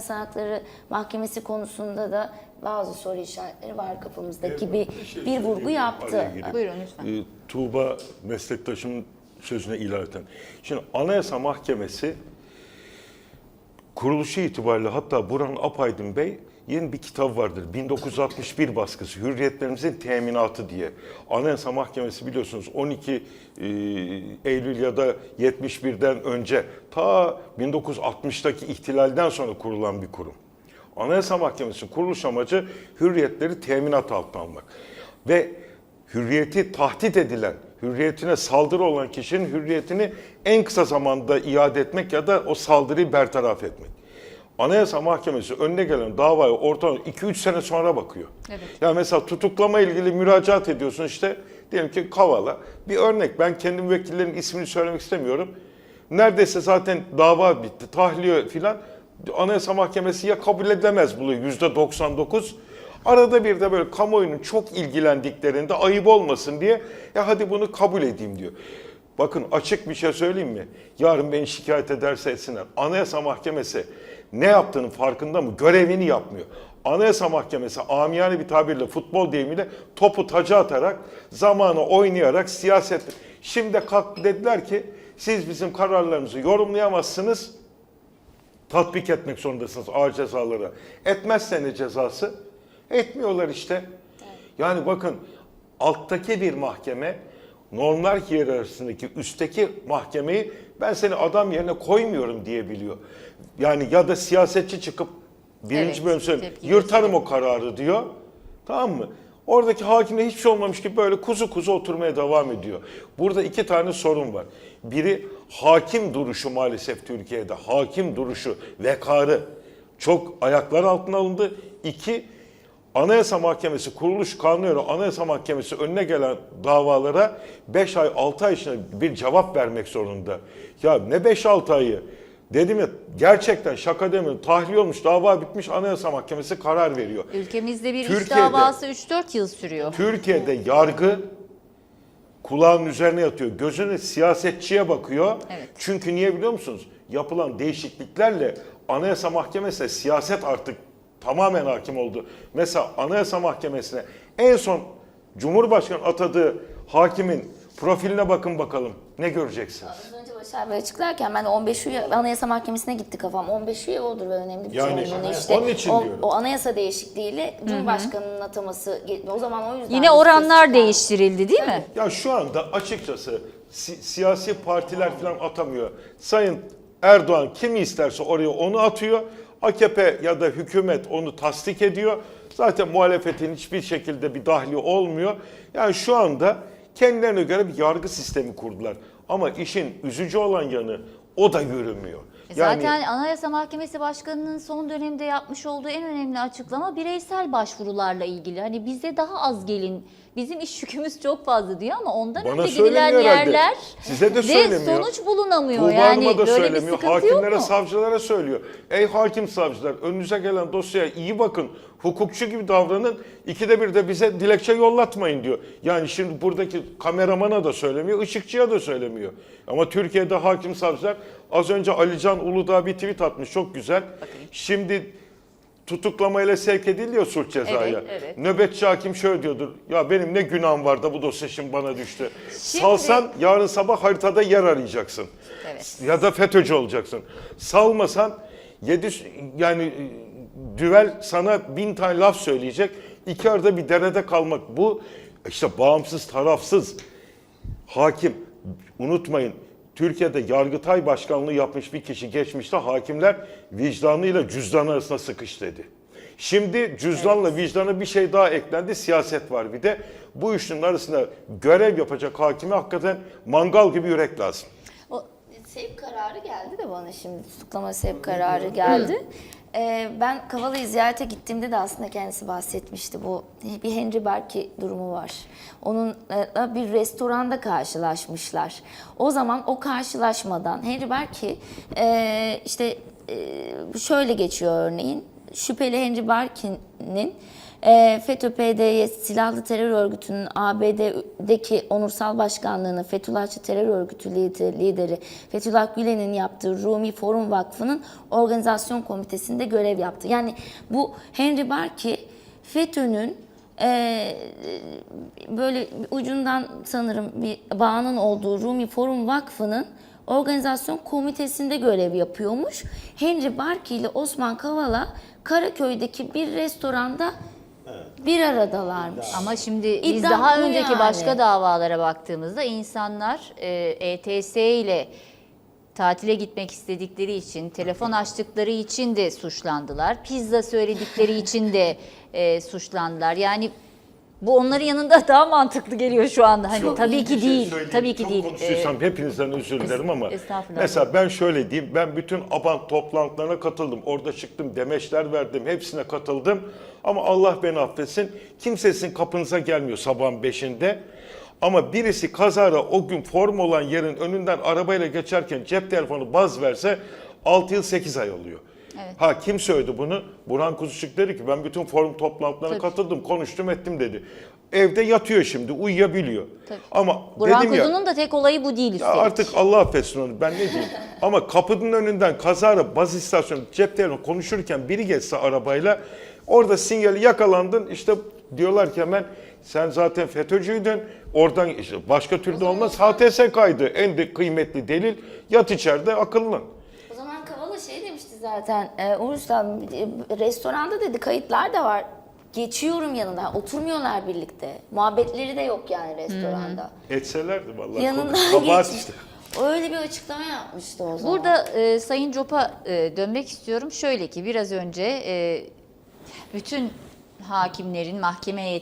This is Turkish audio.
İnsan Hakları Mahkemesi konusunda da bazı soru işaretleri var kafamızda gibi bir şey bir vurgu yaptı. Buyurun lütfen. Ee, Tuğba meslektaşımın sözüne ilaveten. Şimdi Anayasa Mahkemesi kuruluşu itibariyle hatta Burhan Apaydın Bey bir kitap vardır. 1961 baskısı Hürriyetlerimizin teminatı diye. Anayasa Mahkemesi biliyorsunuz 12 e, Eylül ya da 71'den önce ta 1960'taki ihtilalden sonra kurulan bir kurum. Anayasa Mahkemesi'nin kuruluş amacı hürriyetleri teminat altına almak. Ve hürriyeti tahdit edilen, hürriyetine saldırı olan kişinin hürriyetini en kısa zamanda iade etmek ya da o saldırıyı bertaraf etmek. Anayasa Mahkemesi önüne gelen davaya ortalama 2-3 sene sonra bakıyor. Evet. Ya mesela tutuklama ilgili müracaat ediyorsun işte diyelim ki Kavala. Bir örnek ben kendim vekillerin ismini söylemek istemiyorum. Neredeyse zaten dava bitti, tahliye filan. Anayasa Mahkemesi ya kabul edemez bunu yüzde 99. Arada bir de böyle kamuoyunun çok ilgilendiklerinde ayıp olmasın diye ya hadi bunu kabul edeyim diyor. Bakın açık bir şey söyleyeyim mi? Yarın beni şikayet ederse etsinler. Anayasa Mahkemesi ne yaptığının farkında mı? Görevini yapmıyor. Anayasa Mahkemesi amiyane bir tabirle futbol deyimiyle topu taca atarak zamanı oynayarak siyaset şimdi kalk dediler ki siz bizim kararlarımızı yorumlayamazsınız tatbik etmek zorundasınız ağır cezaları. Etmezse ne cezası? Etmiyorlar işte. Yani bakın alttaki bir mahkeme normlar hiyerarşisindeki üstteki mahkemeyi ben seni adam yerine koymuyorum diyebiliyor. Yani ya da siyasetçi çıkıp birinci Evet, bölüm yırtarım o kararı diyor. Tamam mı? Oradaki hakimle hiçbir şey olmamış gibi böyle kuzu kuzu oturmaya devam ediyor. Burada iki tane sorun var. Biri hakim duruşu maalesef Türkiye'de. Hakim duruşu, vekarı çok ayaklar altına alındı. İki, Anayasa Mahkemesi kuruluş kanunu Anayasa Mahkemesi önüne gelen davalara 5 ay 6 ay içinde bir cevap vermek zorunda. Ya ne 5-6 ayı? Dedim ya gerçekten şaka demiyorum. Tahliye olmuş, dava bitmiş Anayasa Mahkemesi karar veriyor. Ülkemizde bir iş Türkiye'de- davası 3-4 yıl sürüyor. Türkiye'de yargı kulağın üzerine yatıyor. Gözünü siyasetçiye bakıyor. Evet. Çünkü niye biliyor musunuz? Yapılan değişikliklerle Anayasa Mahkemesi'ne siyaset artık tamamen hakim oldu. Mesela Anayasa Mahkemesi'ne en son Cumhurbaşkanı atadığı hakimin profiline bakın bakalım. Ne göreceksiniz? Az önce Başar Bey açıklarken ben de 15 üye Anayasa Mahkemesi'ne gitti kafam. 15 üye olur ve önemli bir Yani çoğunluğunu işte, işte. onun için o, diyorum. o anayasa değişikliğiyle Cumhurbaşkanı'nın ataması o zaman o yüzden Yine oranlar değiştirildi değil mi? Ya şu anda açıkçası si- siyasi partiler falan atamıyor. Sayın Erdoğan kimi isterse oraya onu atıyor. AKP ya da hükümet onu tasdik ediyor. Zaten muhalefetin hiçbir şekilde bir dahli olmuyor. Yani şu anda kendilerine göre bir yargı sistemi kurdular. Ama işin üzücü olan yanı o da yürümüyor. E Zaten Anayasa Mahkemesi Başkanı'nın son dönemde yapmış olduğu en önemli açıklama bireysel başvurularla ilgili. Hani bizde daha az gelin, bizim iş yükümüz çok fazla diyor ama ondan Bana önce gidilen herhalde. yerler Size de söylemiyor. sonuç bulunamıyor. Tuğba yani Hanım'a da böyle bir söylemiyor. sıkıntı Hakimlere, yok mu? savcılara söylüyor. Ey hakim savcılar önünüze gelen dosyaya iyi bakın. Hukukçu gibi davranın. İkide bir de bize dilekçe yollatmayın diyor. Yani şimdi buradaki kameramana da söylemiyor, ışıkçıya da söylemiyor. Ama Türkiye'de hakim savcılar az önce Alican Uludağ bir tweet atmış çok güzel. Şimdi tutuklamayla sevk ediliyor suç cezaya. Evet, evet. Nöbetçi hakim şöyle diyordur. Ya benim ne günahım var da bu dosya şimdi bana düştü. Şimdi- Salsan yarın sabah haritada yer arayacaksın. Evet. Ya da FETÖ'cü olacaksın. Salmasan yedi yani e, düvel sana bin tane laf söyleyecek. İki arada bir derede kalmak. Bu işte bağımsız, tarafsız hakim. Unutmayın Türkiye'de Yargıtay Başkanlığı yapmış bir kişi geçmişte hakimler vicdanıyla cüzdan arasında sıkış dedi. Şimdi cüzdanla vicdana bir şey daha eklendi. Siyaset var bir de. Bu üçünün arasında görev yapacak hakime hakikaten mangal gibi yürek lazım. Sevk kararı geldi de bana şimdi tutuklama sevk kararı geldi. Ee, ben Kavala'yı ziyarete gittiğimde de aslında kendisi bahsetmişti. Bu bir Henry Berkey durumu var. Onunla bir restoranda karşılaşmışlar. O zaman o karşılaşmadan Henry Berkey e, işte e, şöyle geçiyor örneğin. Şüpheli Henry Berkey'nin e, FETÖ-PDY silahlı terör örgütünün ABD'deki onursal başkanlığını Fethullahçı terör örgütü lideri, Fethullah Gülen'in yaptığı Rumi Forum Vakfı'nın organizasyon komitesinde görev yaptı. Yani bu Henry Barkey FETÖ'nün e, böyle ucundan sanırım bir bağının olduğu Rumi Forum Vakfı'nın organizasyon komitesinde görev yapıyormuş. Henry Barkey ile Osman Kavala Karaköy'deki bir restoranda bir aradalarmış. Ama şimdi biz İddia daha bu önceki yani. başka davalara baktığımızda insanlar e, ETS ile tatile gitmek istedikleri için, telefon açtıkları için de suçlandılar. Pizza söyledikleri için de e, suçlandılar. Yani bu onların yanında daha mantıklı geliyor şu anda. Hani Çok tabii ki şey değil. söyleyeyim. tabii ki Çok değil. konuşuyorsam hepinizden özür dilerim ama mesela ben şöyle diyeyim. Ben bütün ABAN toplantılarına katıldım. Orada çıktım, demeçler verdim. Hepsine katıldım. Ama Allah beni affetsin. Kimse sizin kapınıza gelmiyor sabahın beşinde. Ama birisi kazara o gün form olan yerin önünden arabayla geçerken cep telefonu baz verse 6 yıl 8 ay oluyor. Ha kim söyledi bunu? Burhan Kuzucuk dedi ki ben bütün forum toplantılarına Tabii. katıldım, konuştum ettim dedi. Evde yatıyor şimdi, uyuyabiliyor. Tabii. Ama Burhan dedim ya, Kuzu'nun da tek olayı bu değil ya üstelik. artık Allah affetsin onu ben ne diyeyim. Ama kapının önünden kazara baz istasyonu cep telefonu konuşurken biri geçse arabayla orada sinyali yakalandın işte diyorlar ki hemen sen zaten FETÖ'cüydün oradan işte başka türlü olmaz HTS kaydı en de kıymetli delil yat içeride akıllı. O zaman Kavala şey demişti zaten. E, Usta, e, restoranda dedi kayıtlar da var. Geçiyorum yanına. Oturmuyorlar birlikte. Muhabbetleri de yok yani restoranda. Etselerdi vallahi. Yanından Kabahat geçmiş. işte. Öyle bir açıklama yapmıştı o zaman. Burada e, Sayın Cop'a e, dönmek istiyorum. Şöyle ki biraz önce e, bütün hakimlerin, mahkeme heyetlerinin